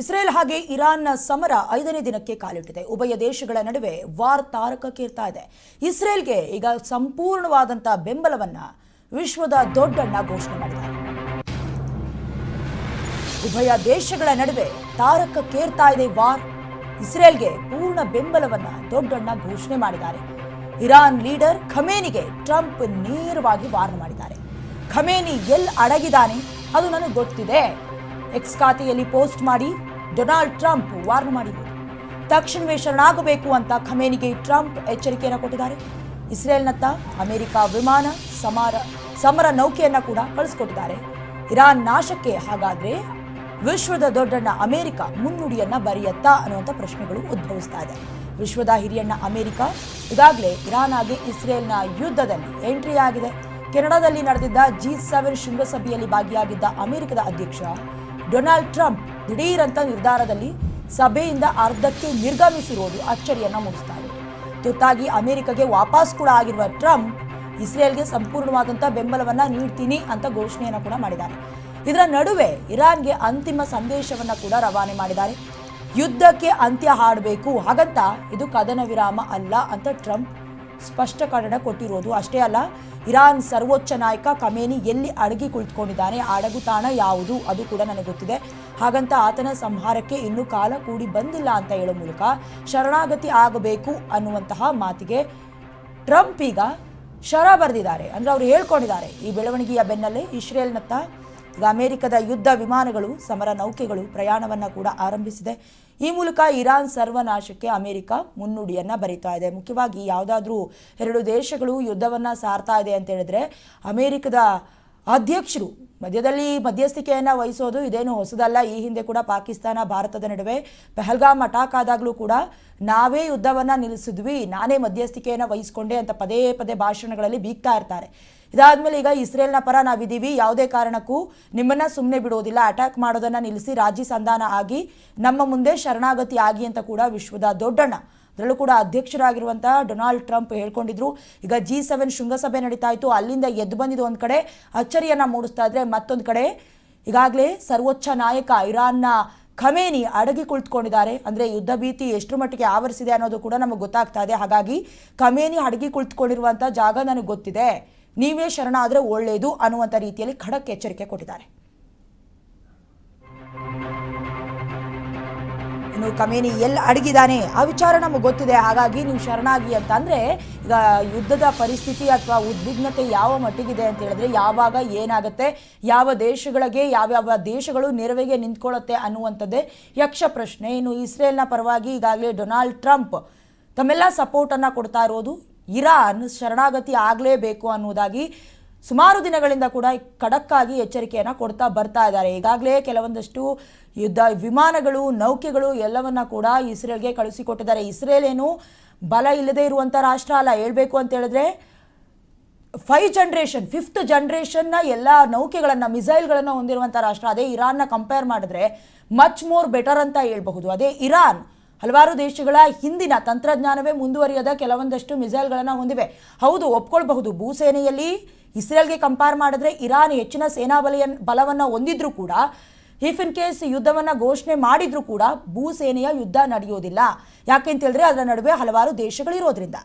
Israel ಹಾಗೆ ಇರಾನ್ನ ಸಮರ ಐದನೇ ದಿನಕ್ಕೆ ಕಾಲಿಟ್ಟಿದೆ. ಉಭಯ ದೇಶಗಳ ನಡುವೆ ವಾರ್ ತಾರಕಕ್ಕೇರ್ತಾ ಇದೆ. ಇಸ್ರೇಲ್ಗೆ ಈಗ ಸಂಪೂರ್ಣವಾದಂಥ ಬೆಂಬಲವನ್ನ ವಿಶ್ವದ ದೊಡ್ಡಣ್ಣ ಘೋಷಣೆ ಮಾಡಿದ್ದಾರೆ. ಉಭಯ ದೇಶಗಳ ನಡುವೆ ತಾರಕಕ್ಕೇರ್ತಾ ಇದೆ ವಾರ್. ಇಸ್ರೇಲ್ಗೆ ಪೂರ್ಣ ಬೆಂಬಲವನ್ನ ದೊಡ್ಡಣ್ಣ ಘೋಷಣೆ ಮಾಡಿದ್ದಾರೆ. ಇರಾನ್ ಲೀಡರ್ ಖಮೇನಿಗೆ ಟ್ರಂಪ್ ನೇರವಾಗಿ ವಾರ್ನ್ ಮಾಡಿದ್ದಾರೆ. ಖಮೇನಿ ಎಲ್ ಅಡಗಿದ್ದಾನೆ? ಅದು ನನಗೆ ಗೊತ್ತಿದೆ. ಎಕ್ಸ್ ಖಾತೆಯಲ್ಲಿ ಪೋಸ್ಟ್ ಮಾಡಿ ಡೊನಾಲ್ಡ್ ಟ್ರಂಪ್ ವಾರ್ನ್ ಮಾಡಿದರು. ತಕ್ಷಣವೇ ಶರಣಾಗಬೇಕು ಅಂತ ಖಮೇನಿಗೆ ಟ್ರಂಪ್ ಎಚ್ಚರಿಕೆಯನ್ನು ಕೊಟ್ಟಿದ್ದಾರೆ. ಇಸ್ರೇಲ್ನತ್ತ ಅಮೆರಿಕ ವಿಮಾನ ಸಮಾರ, ಸಮರ ನೌಕೆಯನ್ನ ಕೂಡ ಕಳಿಸ್ಕೊಟ್ಟಿದ್ದಾರೆ. ಇರಾನ್ ನಾಶಕ್ಕೆ ಹಾಗಾದ್ರೆ ವಿಶ್ವದ ದೊಡ್ಡಣ್ಣ ಅಮೆರಿಕ ಮುನ್ನುಡಿಯನ್ನ ಬರೆಯತ್ತಾ ಅನ್ನುವಂಥ ಪ್ರಶ್ನೆಗಳು ಉದ್ಭವಿಸ್ತಾ ಇದೆ. ವಿಶ್ವದ ಹಿರಿಯಣ್ಣ ಅಮೆರಿಕ ಈಗಾಗಲೇ ಇರಾನ್ ಆಗಿ ಇಸ್ರೇಲ್ನ ಯುದ್ಧದಲ್ಲಿ ಎಂಟ್ರಿ ಆಗಿದೆ. ಕೆನಡಾದಲ್ಲಿ ನಡೆದಿದ್ದ ಜಿ ಸೆವೆನ್ ಶೃಂಗಸಭೆಯಲ್ಲಿ ಭಾಗಿಯಾಗಿದ್ದ ಅಮೆರಿಕದ ಅಧ್ಯಕ್ಷ ಡೊನಾಲ್ಡ್ ಟ್ರಂಪ್ ದಿಢೀರಂತ ನಿರ್ಧಾರದಲ್ಲಿ ಸಭೆಯಿಂದ ಅರ್ಧಕ್ಕೆ ನಿರ್ಗಮಿಸಿರುವುದು ಅಚ್ಚರಿಯನ್ನ ಮೂಡಿಸ್ತಾ ಇದೆ. ತುರ್ತಾಗಿ ಅಮೆರಿಕಗೆ ವಾಪಸ್ ಕೂಡ ಆಗಿರುವ ಟ್ರಂಪ್ ಇಸ್ರೇಲ್ಗೆ ಸಂಪೂರ್ಣವಾದಂಥ ಬೆಂಬಲವನ್ನ ನೀಡ್ತೀನಿ ಅಂತ ಘೋಷಣೆಯನ್ನು ಕೂಡ ಮಾಡಿದ್ದಾರೆ. ಇದರ ನಡುವೆ ಇರಾನ್ಗೆ ಅಂತಿಮ ಸಂದೇಶವನ್ನ ಕೂಡ ರವಾನೆ ಮಾಡಿದ್ದಾರೆ. ಯುದ್ಧಕ್ಕೆ ಅಂತ್ಯ ಹಾಡಬೇಕು, ಹಾಗಂತ ಇದು ಕದನ ವಿರಾಮ ಅಲ್ಲ ಅಂತ ಟ್ರಂಪ್ ಸ್ಪಷ್ಟಕರಣ ಕೊಟ್ಟಿರೋದು ಅಷ್ಟೇ ಅಲ್ಲ ಇರಾನ್ ಸರ್ವೋಚ್ಚ ನಾಯಕ ಕಮೇನಿ ಎಲ್ಲಿ ಅಡಗಿ ಕುಳಿತುಕೊಂಡಿದ್ದಾನೆ, ಅಡಗು ತಾಣ ಯಾವುದು ಅದು ಕೂಡ ನನಗೆ ಗೊತ್ತಿದೆ. ಹಾಗಂತ ಆತನ ಸಂಹಾರಕ್ಕೆ ಇನ್ನೂ ಕಾಲ ಕೂಡಿ ಬಂದಿಲ್ಲ ಅಂತ ಹೇಳೋ ಮೂಲಕ ಶರಣಾಗತಿ ಆಗಬೇಕು ಅನ್ನುವಂತಹ ಮಾತಿಗೆ ಟ್ರಂಪ್ ಈಗ ಶರ ಬರೆದಿದ್ದಾರೆ. ಅಂದರೆ ಅವರು ಹೇಳ್ಕೊಂಡಿದ್ದಾರೆ, ಈ ಬೆಳವಣಿಗೆಯ ಬೆನ್ನಲ್ಲೇ ಇಸ್ರೇಲ್ನತ್ತ ಈಗ ಅಮೆರಿಕದ ಯುದ್ಧ ವಿಮಾನಗಳು, ಸಮರ ನೌಕೆಗಳು ಪ್ರಯಾಣವನ್ನ ಕೂಡ ಆರಂಭಿಸಿದೆ. ಈ ಮೂಲಕ ಇರಾನ್ ಸರ್ವನಾಶಕ್ಕೆ ಅಮೆರಿಕ ಮುನ್ನುಡಿಯನ್ನು ಬರೀತಾ ಇದೆ. ಮುಖ್ಯವಾಗಿ ಯಾವುದಾದ್ರೂ ಎರಡು ದೇಶಗಳು ಯುದ್ಧವನ್ನ ಸಾರ್ತಾ ಇದೆ ಅಂತ ಹೇಳಿದ್ರೆ, ಅಮೆರಿಕದ ಅಧ್ಯಕ್ಷರು ಮಧ್ಯದಲ್ಲಿ ಮಧ್ಯಸ್ಥಿಕೆಯನ್ನು ವಹಿಸೋದು ಇದೇನು ಹೊಸದಲ್ಲ. ಈ ಹಿಂದೆ ಕೂಡ ಪಾಕಿಸ್ತಾನ, ಭಾರತದ ನಡುವೆ ಪೆಹಲ್ಗಾಮ್ ಅಟಾಕ್ ಆದಾಗಲೂ ಕೂಡ ನಾವೇ ಯುದ್ಧವನ್ನು ನಿಲ್ಲಿಸಿದ್ವಿ, ನಾನೇ ಮಧ್ಯಸ್ಥಿಕೆಯನ್ನು ವಹಿಸ್ಕೊಂಡೆ ಅಂತ ಪದೇ ಪದೇ ಭಾಷಣಗಳಲ್ಲಿ ಬೀಗ್ತಾ ಇರ್ತಾರೆ. ಇದಾದ್ಮೇಲೆ ಈಗ ಇಸ್ರೇಲ್ನ ಪರ ನಾವಿದ್ದೀವಿ. ಯಾವುದೇ ಕಾರಣಕ್ಕೂ ನಿಮ್ಮನ್ನ ಸುಮ್ಮನೆ ಬಿಡೋದಿಲ್ಲ. ಅಟ್ಯಾಕ್ ಮಾಡೋದನ್ನ ನಿಲ್ಲಿಸಿ, ರಾಜಿ ಸಂಧಾನ ಆಗಿ, ನಮ್ಮ ಮುಂದೆ ಶರಣಾಗತಿ ಆಗಿ ಅಂತ ಕೂಡ ವಿಶ್ವದ ದೊಡ್ಡಣ್ಣ, ಅದರಲ್ಲೂ ಕೂಡ ಅಧ್ಯಕ್ಷರಾಗಿರುವಂತಹ ಡೊನಾಲ್ಡ್ ಟ್ರಂಪ್ ಹೇಳ್ಕೊಂಡಿದ್ರು. ಈಗ ಜಿ ಸೆವೆನ್ ಶೃಂಗಸಭೆ ನಡೀತಾ ಇತ್ತು. ಅಲ್ಲಿಂದ ಎದ್ದು ಬಂದಿದ್ದು ಒಂದು ಕಡೆ, ಅಚ್ಚರಿಯನ್ನ ಮೂಡಿಸ್ತಾ ಇದ್ರೆ ಮತ್ತೊಂದು ಕಡೆ, ಈಗಾಗಲೇ ಸರ್ವೋಚ್ಚ ನಾಯಕ ಇರಾನ್ನ ಖಮೇನಿ ಅಡಗಿ ಕುಳಿತುಕೊಂಡಿದ್ದಾರೆ. ಅಂದರೆ ಯುದ್ಧ ಭೀತಿ ಎಷ್ಟು ಮಟ್ಟಿಗೆ ಆವರಿಸಿದೆ ಅನ್ನೋದು ಕೂಡ ನಮಗೆ ಗೊತ್ತಾಗ್ತಾ ಇದೆ. ಹಾಗಾಗಿ ಖಮೇನಿ ಅಡಗಿ ಕುಳಿತುಕೊಂಡಿರುವಂಥ ಜಾಗ ನನಗೆ ಗೊತ್ತಿದೆ. ನೀವೇ ಶರಣಾದರೆ ಒಳ್ಳೆಯದು ಅನ್ನುವಂಥ ರೀತಿಯಲ್ಲಿ ಖಡಕ್ ಎಚ್ಚರಿಕೆ ಕೊಟ್ಟಿದ್ದಾರೆ. ಇನ್ನು ಕಮೇನಿ ಎಲ್ಲಿ ಅಡಗಿದ್ದಾನೆ? ಆ ವಿಚಾರ ನಮಗೆ ಗೊತ್ತಿದೆ. ಹಾಗಾಗಿ ನೀವು ಶರಣಾಗಿ ಅಂತ ಅಂದರೆ ಈಗ ಯುದ್ಧದ ಪರಿಸ್ಥಿತಿ ಅಥವಾ ಉದ್ವಿಗ್ನತೆ ಯಾವ ಮಟ್ಟಿಗಿದೆ ಅಂತ ಹೇಳಿದ್ರೆ ಯಾವಾಗ ಏನಾಗುತ್ತೆ, ಯಾವ ದೇಶಗಳಿಗೆ, ಯಾವ್ಯಾವ ದೇಶಗಳು ನೆರವಿಗೆ ನಿಂತ್ಕೊಳ್ಳುತ್ತೆ ಅನ್ನುವಂಥದ್ದೇ ಯಕ್ಷ ಪ್ರಶ್ನೆ. ಇನ್ನು ಇಸ್ರೇಲ್ನ ಪರವಾಗಿ ಈಗಾಗಲೇ ಡೊನಾಲ್ಡ್ ಟ್ರಂಪ್ ತಮ್ಮೆಲ್ಲ ಸಪೋರ್ಟನ್ನು ಕೊಡ್ತಾ ಇರೋದು ಇರಾನ್ ಶರಣಾಗತಿ ಆಗಲೇಬೇಕು ಅನ್ನುವುದಾಗಿ ಸುಮಾರು ದಿನಗಳಿಂದ ಕೂಡ ಖಡಕ್ಕಾಗಿ ಎಚ್ಚರಿಕೆಯನ್ನು ಕೊಡ್ತಾ ಬರ್ತಾ ಇದ್ದಾರೆ. ಈಗಾಗಲೇ ಕೆಲವೊಂದಷ್ಟು ಯುದ್ಧ ವಿಮಾನಗಳು, ನೌಕೆಗಳು ಎಲ್ಲವನ್ನ ಕೂಡ ಇಸ್ರೇಲ್ಗೆ ಕಳಿಸಿಕೊಟ್ಟಿದ್ದಾರೆ. ಇಸ್ರೇಲ್ ಏನು ಬಲ ಇಲ್ಲದೆ ಇರುವಂಥ ರಾಷ್ಟ್ರ ಅಲ್ಲ. ಹೇಳಬೇಕು ಅಂತ ಹೇಳಿದ್ರೆ ಫೈವ್ ಜನ್ರೇಷನ್ ಫಿಫ್ತ್ ಜನ್ರೇಷನ್ನ ಎಲ್ಲ ನೌಕೆಗಳನ್ನು ಮಿಸೈಲ್ಗಳನ್ನು ಹೊಂದಿರುವಂಥ ರಾಷ್ಟ್ರ. ಅದೇ ಇರಾನ್ನ ಕಂಪೇರ್ ಮಾಡಿದ್ರೆ ಮಚ್ ಮೋರ್ ಬೆಟರ್ ಅಂತ ಹೇಳ್ಬಹುದು. ಅದೇ ಇರಾನ್ ಹಲವಾರು ದೇಶಗಳ ಹಿಂದಿನ ತಂತ್ರಜ್ಞಾನವೇ ಮುಂದುವರಿಯದ ಕೆಲವೊಂದಷ್ಟು ಮಿಸೈಲ್ಗಳನ್ನು ಹೊಂದಿವೆ. ಹೌದು, ಒಪ್ಕೊಳ್ಬಹುದು. ಭೂಸೇನೆಯಲ್ಲಿ ಇಸ್ರೇಲ್ಗೆ ಕಂಪೇರ್ ಮಾಡಿದ್ರೆ ಇರಾನ್ ಹೆಚ್ಚಿನ ಸೇನಾ ಬಲೆಯ ಬಲವನ್ನು ಹೊಂದಿದ್ರೂ ಕೂಡ, ಇಫ್ ಇನ್ ಕೇಸ್ ಯುದ್ಧವನ್ನು ಘೋಷಣೆ ಮಾಡಿದ್ರೂ ಕೂಡ ಭೂಸೇನೆಯ ಯುದ್ಧ ನಡೆಯೋದಿಲ್ಲ. ಯಾಕೆ ಅಂತ ಹೇಳಿದ್ರೆ ಅದರ ನಡುವೆ ಹಲವಾರು ದೇಶಗಳಿರೋದ್ರಿಂದ.